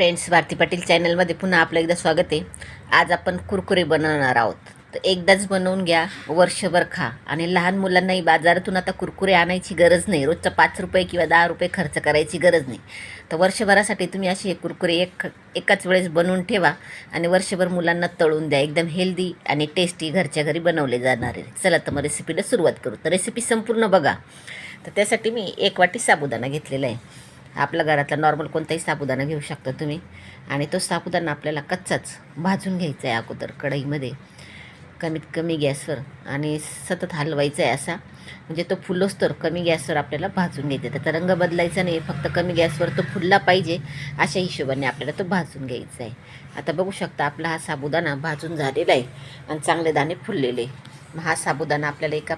Friends Bharti Patil चॅनलमध्ये पुन्हा आपलं एकदा स्वागत आहे. आज आपण कुरकुरे बनवणार आहोत. तर एकदाच बनवून घ्या वर्षभर खा. आणि लहान मुलांनाही बाजारातून आता कुरकुरे आणायची गरज नाही. रोजचा पाच रुपये किंवा दहा रुपये खर्च करायची गरज नाही. तर वर्षभरासाठी तुम्ही असे कुरकुरे एक एकाच वेळेस बनवून ठेवा आणि वर्षभर मुलांना तळून द्या. एकदम हेल्दी आणि टेस्टी घरच्या घरी बनवले जाणारे चला तर मग रेसिपीला सुरुवात करू. तर रेसिपी संपूर्ण बघा. तर त्यासाठी मी एक वाटी साबुदाणा घेतलेला आहे. आपल्या घरातला नॉर्मल कोणताही साबुदाणा घेऊ शकता तुम्ही. आणि तो साबुदाणा आपल्याला कच्चाच भाजून घ्यायचा आहे अगोदर कढईमध्ये. कमीत कमी गॅसवर. आणि सतत हलवायचा आहे असा. म्हणजे तो फुलोस तर कमी गॅसवर आपल्याला भाजून घ्यायचा आहे. त्याचा रंग बदलायचा नाही. फक्त कमी गॅसवर तो फुलला पाहिजे अशा हिशोबाने आपल्याला तो भाजून घ्यायचा आहे. आता बघू शकता आपला हा साबुदाणा भाजून झालेला आहे. आणि चांगले दाणे फुललेले. मग हा साबुदाणा आपल्याला एका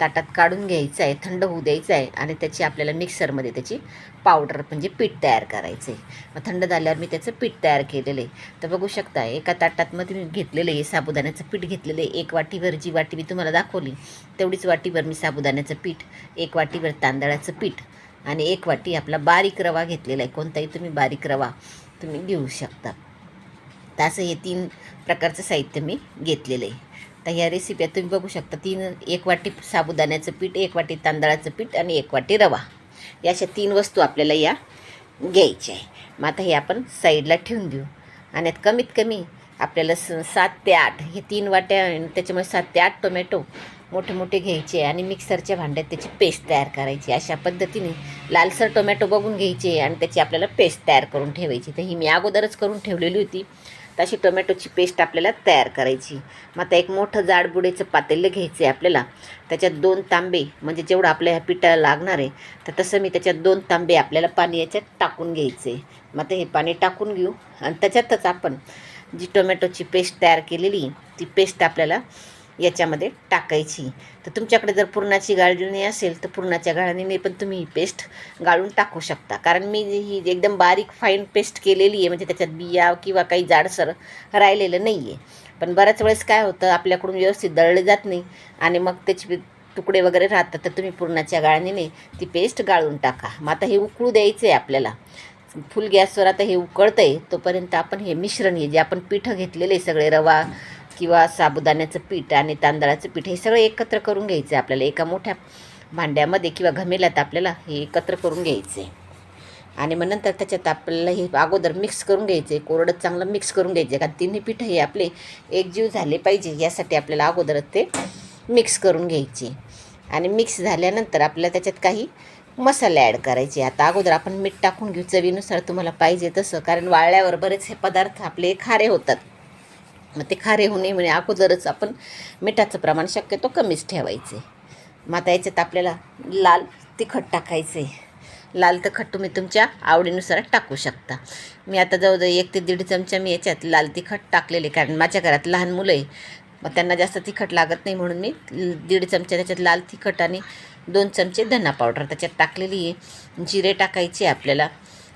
ताटात काढून घ्यायचं आहे थंड होऊ द्यायचं आहे आणि त्याची आपल्याला मिक्सरमध्ये त्याची पावडर म्हणजे पीठ तयार करायचं आहे मग थंड झाल्यावर मी त्याचं पीठ तयार केलेलं आहे. तर बघू शकता एका ताटातमध्ये मी घेतलेलं आहे साबुदाण्याचं पीठ घेतलेलं आहे. एक वाटीभर जी वाटी मी तुम्हाला दाखवली तेवढीच वाटीभर मी साबुदाण्याचं पीठ एक वाटीभर तांदळाचं पीठ आणि एक वाटी आपला बारीक रवा घेतलेला आहे. कोणताही तुम्ही बारीक रवा तुम्ही घेऊ शकता. तर असं हे तीन प्रकारचं साहित्य मी घेतलेलं आहे. तर ह्या रेसिप्या तुम्ही बघू शकता. तीन एक वाटी साबुदाण्याचं पीठ एक वाटी तांदळाचं पीठ आणि एक वाटी रवा. या अशा तीन वस्तू आपल्याला या घ्यायच्या आहे. मग आता हे आपण साईडला ठेवून देऊ. आणि कमीत कमी आपल्याला स सात ते आठ हे तीन वाट्या त्याच्यामुळे सात ते आठ टोमॅटो मोठे मोठे घ्यायचे आणि मिक्सरच्या भांड्यात त्याची पेस्ट तयार करायची अशा पद्धतीने लालसर टोमॅटो बघून घ्यायचे आणि त्याची आपल्याला पेस्ट तयार करून ठेवायची तर ही मी अगोदरच करून ठेवलेली होती. तशी टोमॅटोची पेस्ट आपल्याला तयार करायची. मग आता एक मोठं जाडबुडेचं पातेलं घ्यायचं आहे आपल्याला. त्याच्यात दोन तांबे म्हणजे जेवढं आपल्या ह्या पिठाला लागणार आहे तर तसं मी त्याच्यात दोन तांबे आपल्याला पाणी याच्यात टाकून घ्यायचे आहे मग आता हे पाणी टाकून घेऊ. आणि त्याच्यातच आपण जी टोमॅटोची पेस्ट तयार केलेली ती पेस्ट आपल्याला याच्यामध्ये टाकायची. तर तुमच्याकडे जर पुरणाची गाळणी असेल तर पुरणाच्या गाळणीने पण तुम्ही ही पेस्ट गाळून टाकू शकता. कारण मी ही एकदम बारीक फाईन पेस्ट केलेली आहे. म्हणजे त्याच्यात बिया किंवा काही जाडसर राहिलेलं नाही आहे पण बऱ्याच वेळेस काय होतं आपल्याकडून व्यवस्थित दळले जात नाही. आणि मग त्याचे तुकडे वगैरे राहतात तर तुम्ही पुरणाच्या गाळणीने ती पेस्ट गाळून टाका. मग आता हे उकळू द्यायचं आहे आपल्याला. फुल गॅसवर आता हे उकळतं आहे तोपर्यंत आपण हे मिश्रण हे जे आपण पिठं घेतलेले सगळे रवा किंवा साबुदाण्याचं पीठ आणि तांदळाचं पीठ हे सगळं एकत्र करून घ्यायचं आहे आपल्याला. एका मोठ्या भांड्यामध्ये किंवा घमेल्यात आपल्याला हे एकत्र करून घ्यायचं आहे आणि मग नंतर त्याच्यात आपल्याला हे अगोदर मिक्स करून घ्यायचे कोरडं चांगलं मिक्स करून घ्यायचे कारण तिन्ही पीठ हे आपले एकजीव झाले पाहिजे यासाठी आपल्याला अगोदरच ते मिक्स करून घ्यायचे. आणि मिक्स झाल्यानंतर आपल्याला त्याच्यात काही मसाले ॲड करायचे. आता अगोदर आपण मीठ टाकून घेऊ. चवीनुसार तुम्हाला पाहिजे तसं. कारण वाळल्यावर बरेच हे पदार्थ आपले खारे होतात. मग ते खारे होऊ नये म्हणजे अगोदरच आपण मिठाचं प्रमाण शक्यतो कमीच ठेवायचे. मग आता याच्यात आपल्याला लाल तिखट टाकायचं आहे लाल तिखट तुम्ही तुमच्या आवडीनुसार टाकू शकता. मी आता जवळजवळ एक ते दीड चमचा मी याच्यात लाल तिखट टाकलेले कारण माझ्या घरात लहान मुलं आहे. मग त्यांना जास्त तिखट लागत नाही म्हणून मी दीड चमचा त्याच्यात लाल तिखट आणि दोन चमचे धना पावडर त्याच्यात टाकलेली आहे. जिरे टाकायचे आपल्याला.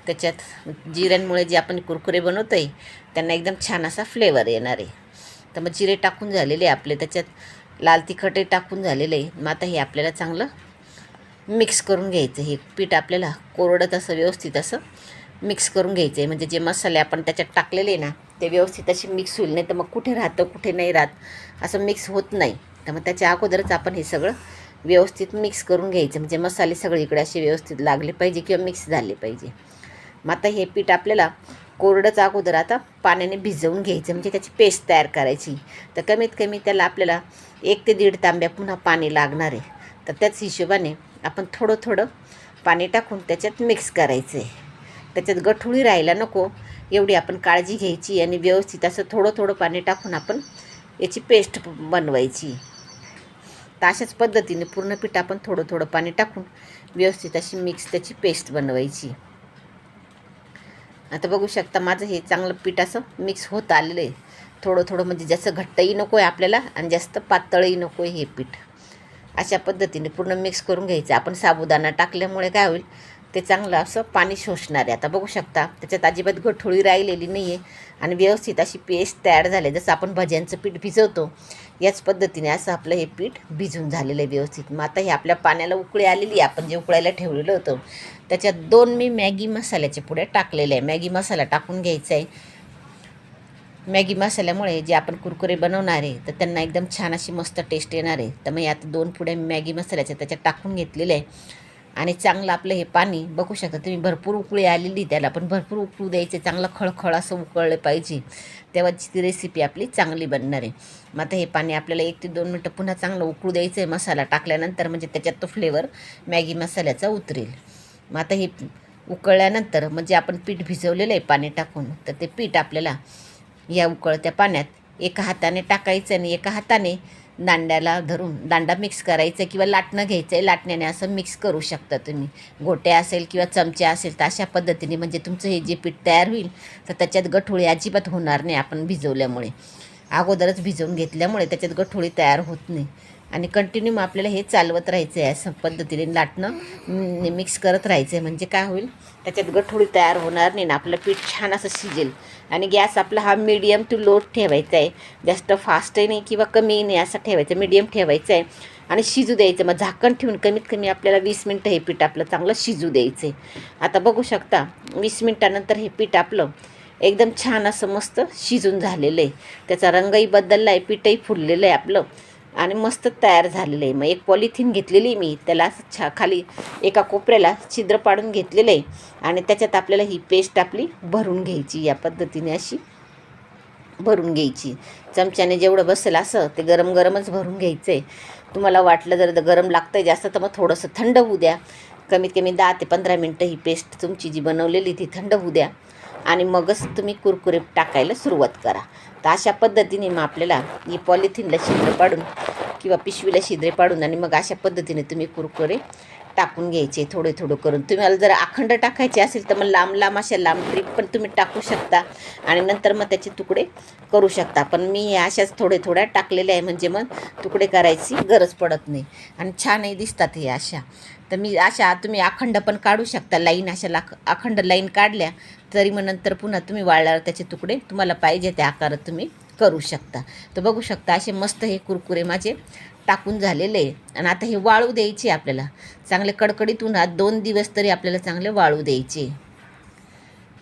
त्याच्यात जिऱ्यांमुळे जे आपण कुरकुरे बनवतो आहे त्यांना एकदम छान असा फ्लेवर येणार आहे. तर मग जिरे टाकून झालेले आपले त्याच्यात लाल तिखटही टाकून झालेलं आहे. मग आता हे आपल्याला चांगलं मिक्स करून घ्यायचं हे पीठ आपल्याला कोरडत असं व्यवस्थित असं मिक्स करून घ्यायचं आहे. म्हणजे जे मसाले आपण त्याच्यात टाकलेले ना ते व्यवस्थित असे मिक्स होईल. नाही तर मग कुठे राहतं कुठे नाही राहत असं मिक्स होत नाही. तर मग त्याच्या अगोदरच आपण हे सगळं व्यवस्थित मिक्स करून घ्यायचं. म्हणजे मसाले सगळे इकडे असे व्यवस्थित लागले पाहिजे किंवा मिक्स झाले पाहिजे. मग आता हे पीठ आपल्याला कोरडंच अगोदर आता पाण्याने भिजवून घ्यायचं म्हणजे त्याची पेस्ट तयार करायची. तर कमीत कमी त्याला आपल्याला एक ते दीड तांब्या पुन्हा पाणी लागणार आहे. तर त्याच हिशोबाने आपण थोडं थोडं पाणी टाकून त्याच्यात मिक्स करायचं आहे त्याच्यात गठुळी राहायला नको एवढी आपण काळजी घ्यायची आणि व्यवस्थित असं थोडं थोडं पाणी टाकून आपण याची पेस्ट बनवायची. तर अशाच पद्धतीने पूर्ण पीठ आपण थोडं थोडं पाणी टाकून व्यवस्थित अशी मिक्स त्याची पेस्ट बनवायची. आता बघू शकता माझं हे चांगलं पीठ असं मिक्स होत आलेलं आहे. थोडं थोडं म्हणजे जास्त घट्टही नको आहे आपल्याला आणि जास्त पातळही नको आहे हे पीठ. अशा पद्धतीने पूर्ण मिक्स करून घ्यायचं. आपण साबुदाणा टाकल्यामुळे काय होईल ते चांगलं असं पाणी शोषणार आहे. आता बघू शकता त्याच्यात अजिबात गठोळी राहिलेली नाही आहे आणि व्यवस्थित अशी पेस्ट तयार झाली जसं आपण भज्यांचं पीठ भिजवतो याच पद्धतीने असं आपलं हे पीठ भिजून झालेलं आहे व्यवस्थित. मग आता हे आपल्या पाण्याला उकळी आलेली आहे. आपण जे उकळायला ठेवलेलं होतं त्याच्यात दोन मी मॅगी मसाल्याच्या पुढे टाकलेले आहे. मॅगी मसाला टाकून घ्यायचा आहे. मॅगी मसाल्यामुळे जे आपण कुरकुरे बनवणार आहे तर त्यांना एकदम छान अशी मस्त टेस्ट येणार आहे. तर मग आता दोन पुढे मॅगी मसाल्याच्या त्याच्यात टाकून घेतलेलं आहे. आणि चांगलं आपलं हे पाणी बघू शकता तुम्ही भरपूर उकळी आलेली त्याला पण भरपूर उकळू द्यायचे चांगलं खळखळ असं उकळलं पाहिजे. तेव्हाची ती रेसिपी आपली चांगली बनणार आहे. मग आता हे पाणी आपल्याला एक ते दोन मिनटं पुन्हा चांगलं उकळू द्यायचं आहे मसाला टाकल्यानंतर म्हणजे त्याच्यात तो फ्लेवर मॅगी मसाल्याचा उतरेल. मग आता हे उकळल्यानंतर म्हणजे आपण पीठ भिजवलेलं आहे पाणी टाकून तर ते पीठ आपल्याला या उकळत्या पाण्यात एका हाताने टाकायचं आणि एका हाताने दांड्याला धरून दांडा मिक्स करायचं किंवा लाटणं घ्यायचं आहे लाटण्याने असं मिक्स करू शकता तुम्ही. गोट्या असेल किंवा चमच्या असेल तर अशा पद्धतीने म्हणजे तुमचं हे जे पीठ तयार होईल तर त्याच्यात गठोळी अजिबात होणार नाही आपण भिजवल्यामुळे. अगोदरच भिजवून घेतल्यामुळे त्याच्यात गठोळी तयार होत नाही. आणि कंटिन्यू मग आपल्याला हे चालवत राहायचं आहे असं पद्धतीने लाटणं मिक्स करत राहायचं आहे म्हणजे काय होईल? त्याच्यात गठोळी तयार होणार नाही ना. आपलं पीठ छान असं शिजेल. आणि गॅस आपला हा मीडियम टू लो ठेवायचा आहे जास्त फास्टही नाही किंवा कमी नाही असं ठेवायचं मीडियम ठेवायचं आहे आणि शिजू द्यायचं. मग झाकण ठेवून कमीत कमी आपल्याला वीस मिनटं हे पीठ आपलं चांगलं शिजू द्यायचं आहे आता बघू शकता वीस मिनटानंतर हे पीठ आपलं एकदम छान असं मस्त शिजून झालेलं आहे त्याचा रंगही बदलला आहे पीठही फुललेलं आहे आपलं. आणि मस्त तयार झालेलं आहे. मग एक पॉलिथिन घेतलेली मी त्याला छा खाली एका कोपऱ्याला छिद्र पाडून घेतलेलं आहे. आणि त्याच्यात आपल्याला ही पेस्ट आपली भरून घ्यायची या पद्धतीने अशी भरून घ्यायची. चमच्याने जेवढं बसेल असं ते गरम गरमच भरून घ्यायचं आहे तुम्हाला वाटलं जर गरम लागतं आहे जास्त तर मग थोडंसं थंड होऊ द्या. कमीत कमी दहा ते पंधरा मिनटं ही पेस्ट तुमची जी बनवलेली ती थंड होऊ द्या. आणि मगच तुम्ही कुरकुरे टाकायला सुरुवात करा. तर अशा पद्धतीने मग आपल्याला ही पॉलिथिनला शिद्रे पाडून किंवा पिशवीला शिद्रे पाडून आणि मग अशा पद्धतीने तुम्ही कुरकुरे टाकून घ्यायचे थोडे थोडं करून. तुम्हाला जर अखंड टाकायचे असेल तर मग लांब लांब अशा लांब ट्रीप पण तुम्ही टाकू शकता आणि नंतर मग त्याचे तुकडे करू शकता. पण मी अशाच थोडे थोड्या टाकलेल्या आहे म्हणजे मग तुकडे करायची गरज पडत नाही. आणि छानही दिसतात हे अशा. तर मी अशा तुम्ही अखंड पण काढू शकता. लाईन अशा लाख अखंड लाईन काढल्या तरी मग नंतर पुन्हा तुम्ही वाळल्यावर त्याचे तुकडे तुम्हाला पाहिजे त्या आकारात तुम्ही करू शकता. तर बघू शकता असे मस्त हे कुरकुरे माझे टाकून झालेले आहे. आणि आता हे वाळू द्यायचे आपल्याला. चांगले कडकडीत उन्हात दोन दिवस तरी आपल्याला चांगले वाळू द्यायचे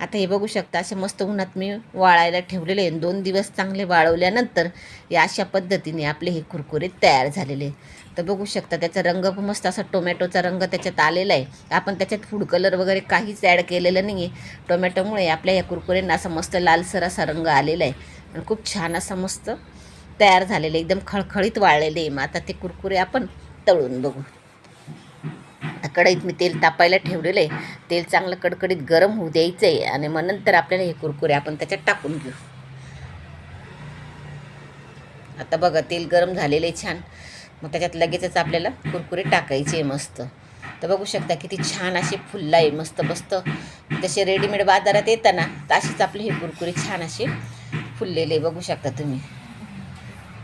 आता हे बघू शकता असे मस्त उन्हात मी वाळायला ठेवलेले आहे. दोन दिवस चांगले वाळवल्यानंतर या अशा पद्धतीने आपले हे कुरकुरे तयार झालेले तर बघू शकता त्याचा रंग पण मस्त असा टोमॅटोचा रंग त्याच्यात आलेला आहे. आपण त्याच्यात फूड कलर वगैरे काहीच ॲड केलेलं नाही आहे टोमॅटोमुळे आपल्या या कुरकुऱ्यांना असा मस्त लालसर असा रंग आलेला आहे. आणि खूप छान असा मस्त तयार झालेले एकदम खळखळीत वाळलेले आहे. मग आता ते कुरकुरे आपण तळून बघू. आता कढईत मी तेल तापायला ठेवलेलं आहे. तेल चांगलं कडकडीत गरम होऊ द्यायचं आहे आणि मग नंतर आपल्याला हे कुरकुरे आपण त्याच्यात टाकून घेऊ. आता बघा तेल गरम झालेलं आहे छान. मग त्याच्यात लगेचच आपल्याला कुरकुरे टाकायचे आहे मस्त. तर बघू शकता किती छान असे फुलला आहे मस्त मस्त. जसे रेडीमेड बाजारात येताना तर असेच आपले हे कुरकुरे छान असे फुललेले बघू शकता तुम्ही.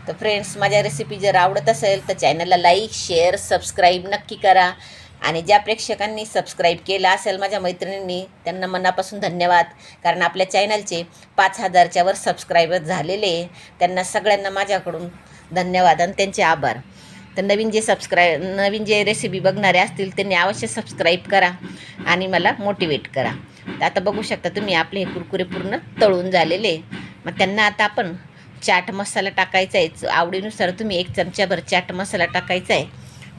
तर फ्रेंड्स माझ्या रेसिपी जर आवडत असेल तर चॅनलला लाईक शेअर सबस्क्राईब नक्की करा. आणि ज्या प्रेक्षकांनी सबस्क्राईब केलं असेल माझ्या मैत्रिणींनी त्यांना मनापासून धन्यवाद. कारण आपल्या चॅनलचे पाच हजारच्या वर सबस्क्रायबर झालेले आहे. त्यांना सगळ्यांना माझ्याकडून धन्यवाद आणि त्यांचे आभार. तर नवीन जे सबस्क्राय नवीन जे रेसिपी बघणारे असतील त्यांनी अवश्य सबस्क्राईब करा आणि मला मोटिवेट करा. आता बघू शकता तुम्ही आपले हे कुरकुरे पूर्ण तळून झालेले मग त्यांना आता आपण चाट मसाला टाकायचा आहे. आवडीनुसार तुम्ही एक चमच्याभर चाट मसाला टाकायचा आहे.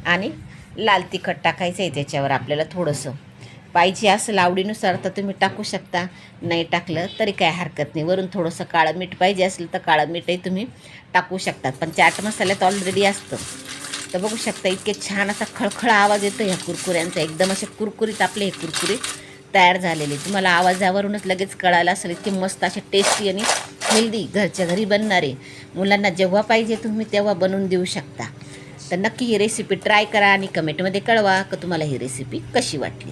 आणि लाल तिखट टाकायचं आहे त्याच्यावर आपल्याला थोडंसं. पाहिजे असेल आवडीनुसार तर तुम्ही टाकू शकता. नाही टाकलं तरी काय हरकत नाही. वरून थोडंसं काळं मीठ पाहिजे असेल तर काळं मीठही तुम्ही टाकू शकता. पण चाट मसाल्यात ऑलरेडी असतं. तर बघू शकता इतके छान असा खळखळा आवाज येतो ह्या कुरकुऱ्यांचा. एकदम असे कुरकुरीत आपले हे कुरकुरे तयार झालेले. तुम्हाला आवाजावरूनच लगेच कळायला असेल इतके मस्त असे टेस्टी आणि हेल्दी घरच्या घरी बनणारे. मुलांना जेव्हा पाहिजे तुम्ही तेव्हा बनवून देऊ शकता. तर नक्की ही रेसिपी ट्राय करा आणि कमेंटमध्ये कळवा. का तुम्हाला ही रेसिपी कशी वाटली?